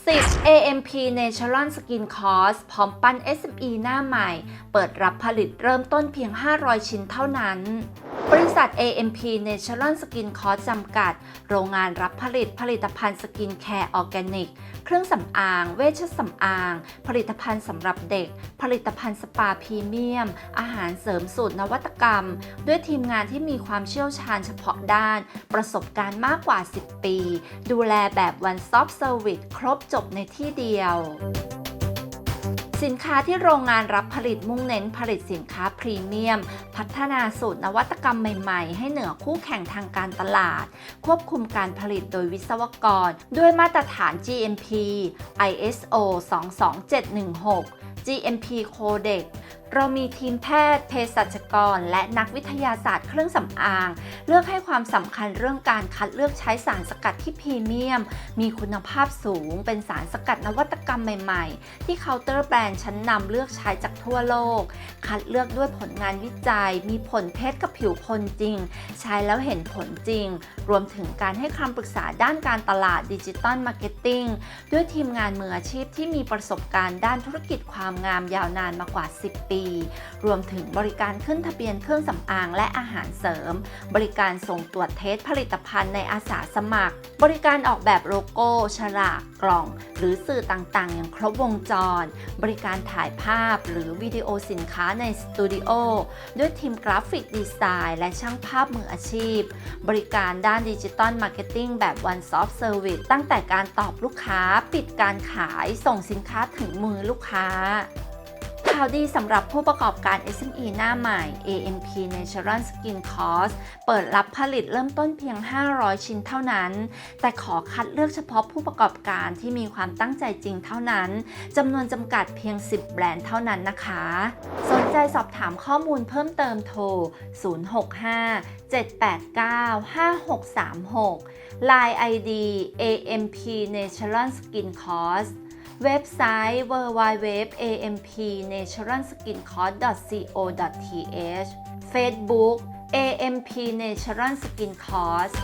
10 AMP Natural Skin Course พร้อมปั้น SME หน้าใหม่ เปิดรับผลิตเริ่มต้นเพียง 500 ชิ้นเท่านั้น บริษัท AMP Natural Skin c o s จำกัด โรงงานรับผลิตผลิตภัณฑ์สกินแคร์ออร์แกนิก เครื่องสำอาง เวชสำอาง ผลิตภัณฑ์สำหรับเด็ก ผลิตภัณฑ์สปาพรีเมียม อาหารเสริมสูตรนวัตกรรม ด้วยทีมงานที่มีความเชี่ยวชาญเฉพาะด้าน ประสบการณ์มากกว่า 10 ปี ดูแลแบบ One Stop Service ครบจบในที่เดียว สินค้าที่โรงงานรับผลิตมุ่งเน้นผลิตสินค้าพรีเมียม พัฒนาสูตรนวัตกรรมใหม่ๆ ให้เหนือคู่แข่งทางการตลาด ควบคุมการผลิตโดยวิศวกร ด้วยมาตรฐาน GMP ISO 22716 GMP Codex เรามีทีมแพทย์เภสัชกร และนักวิทยาศาสตร์เครื่องสำอาง เลือกให้ความสำคัญเรื่องการคัดเลือกใช้สารสกัดที่พรีเมียม มีคุณภาพสูง เป็นสารสกัดนวัตกรรมใหม่ ๆ ที่เคาน์เตอร์แบรนด์ชั้นนำเลือกใช้จากทั่วโลก คัดเลือกด้วยผลงานวิจัย มีผลเทสกับผิวคนจริง ใช้แล้วเห็นผลจริง รวมถึงการให้คำปรึกษาด้านการตลาดดิจิตอลมาร์เก็ตติ้งด้วยทีมงานมืออาชีพที่มีประสบการณ์ด้านธุรกิจความงามยาวนานมากว่า 10 ปีรวมถึงบริการขึ้นทะเบียนเครื่องสำอางและอาหารเสริม บริการส่งตรวจเทสผลิตภัณฑ์ในอาสาสมัคร บริการออกแบบโลโก้ ฉลากกล่อง หรือสื่อต่างๆ อย่างครบวงจร บริการถ่ายภาพหรือวิดีโอสินค้าในสตูดิโอด้วยทีมกราฟิกดีไซน์และช่างภาพมืออาชีพ บริการด้านดิจิตอลมาร์เก็ตติ้งแบบ One Stop Service ตั้งแต่การตอบลูกค้า ปิดการขาย ส่งสินค้าถึงมือลูกค้า ข่าวดีสำหรับผู้ประกอบการ SME หน้าใหม่ AMP Natural Skin Course เปิดรับผลิตเริ่มต้นเพียง 500 ชิ้นเท่านั้น แต่ขอคัดเลือกเฉพาะผู้ประกอบการที่มีความตั้งใจจริงเท่านั้นจำนวนจำกัดเพียง 10 แบรนด์เท่านั้นนะคะ สนใจสอบถามข้อมูลเพิ่มเติมโทร 065 789 5636 Line ID AMP Natural Skin Course เว็บไซต์ www.ampnaturalskincourse.co.th Facebook AMP Natural Skin Course